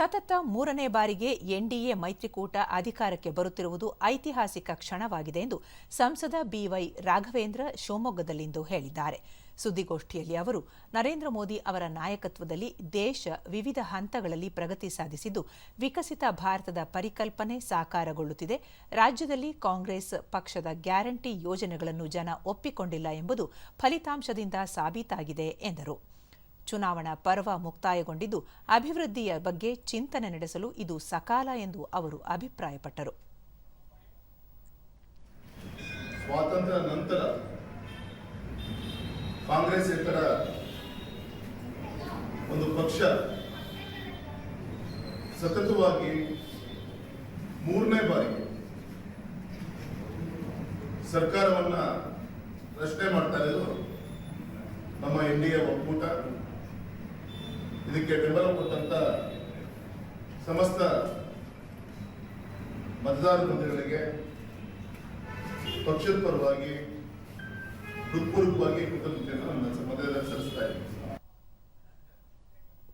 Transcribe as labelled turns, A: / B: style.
A: ಸತತ ಮೂರನೇ ಬಾರಿಗೆ ಎನ್ಡಿಎ ಮೈತ್ರಿಕೂಟ ಅಧಿಕಾರಕ್ಕೆ ಬರುತ್ತಿರುವುದು ಐತಿಹಾಸಿಕ ಕ್ಷಣವಾಗಿದೆ ಎಂದು ಸಂಸದ ಬಿವೈ ರಾಘವೇಂದ್ರ ಶಿವಮೊಗ್ಗದಲ್ಲಿಂದು ಹೇಳಿದ್ದಾರೆ. ಸುದ್ದಿಗೋಷ್ಠಿಯಲ್ಲಿ ಅವರು, ನರೇಂದ್ರ ಮೋದಿ ಅವರ ನಾಯಕತ್ವದಲ್ಲಿ ದೇಶ ವಿವಿಧ ಹಂತಗಳಲ್ಲಿ ಪ್ರಗತಿ ಸಾಧಿಸಿದ್ದು, ವಿಕಸಿತ ಭಾರತದ ಪರಿಕಲ್ಪನೆ ಸಾಕಾರಗೊಳ್ಳುತ್ತಿದೆ. ರಾಜ್ಯದಲ್ಲಿ ಕಾಂಗ್ರೆಸ್ ಪಕ್ಷದ ಗ್ಯಾರಂಟಿ ಯೋಜನೆಗಳನ್ನು ಜನ ಒಪ್ಪಿಕೊಂಡಿಲ್ಲ ಎಂಬುದು ಫಲಿತಾಂಶದಿಂದ ಸಾಬೀತಾಗಿದೆ ಎಂದರು. ಚುನಾವಣಾ ಪರ್ವ ಮುಕ್ತಾಯಗೊಂಡಿದ್ದು, ಅಭಿವೃದ್ಧಿಯ ಬಗ್ಗೆ ಚಿಂತನೆ ನಡೆಸಲು ಇದು ಸಕಾಲ ಎಂದು ಅವರು ಅಭಿಪ್ರಾಯಪಟ್ಟರು.
B: ಸ್ವಾತಂತ್ರ್ಯ ನಂತರ ಕಾಂಗ್ರೆಸ್ ಒಂದು ಪಕ್ಷ ಸತತವಾಗಿ ಮೂರನೇ ಬಾರಿ ಸರ್ಕಾರವನ್ನ ಪ್ರಶ್ನೆ ಮಾಡ್ತಾ ಇರೋದು ನಮ್ಮ ಎನ್ ಡಿ ಎ ಒಕ್ಕೂಟ. ಇದಕ್ಕೆ ಬೆಂಬಲ ಕೊಟ್ಟಂತ ಸಮಸ್ತ ಮತದಾರ ಮಂದಿರಗಳಿಗೆ ಪಕ್ಷದ ಪರವಾಗಿ ಹೃತ್ಪೂರ್ವಕವಾಗಿ ಕೃತಜ್ಞತೆಯನ್ನು ನನ್ನ ಸಂಬಂಧದಲ್ಲಿ ಸಲ್ಲಿಸ್ತಾ ಇದ್ದೀನಿ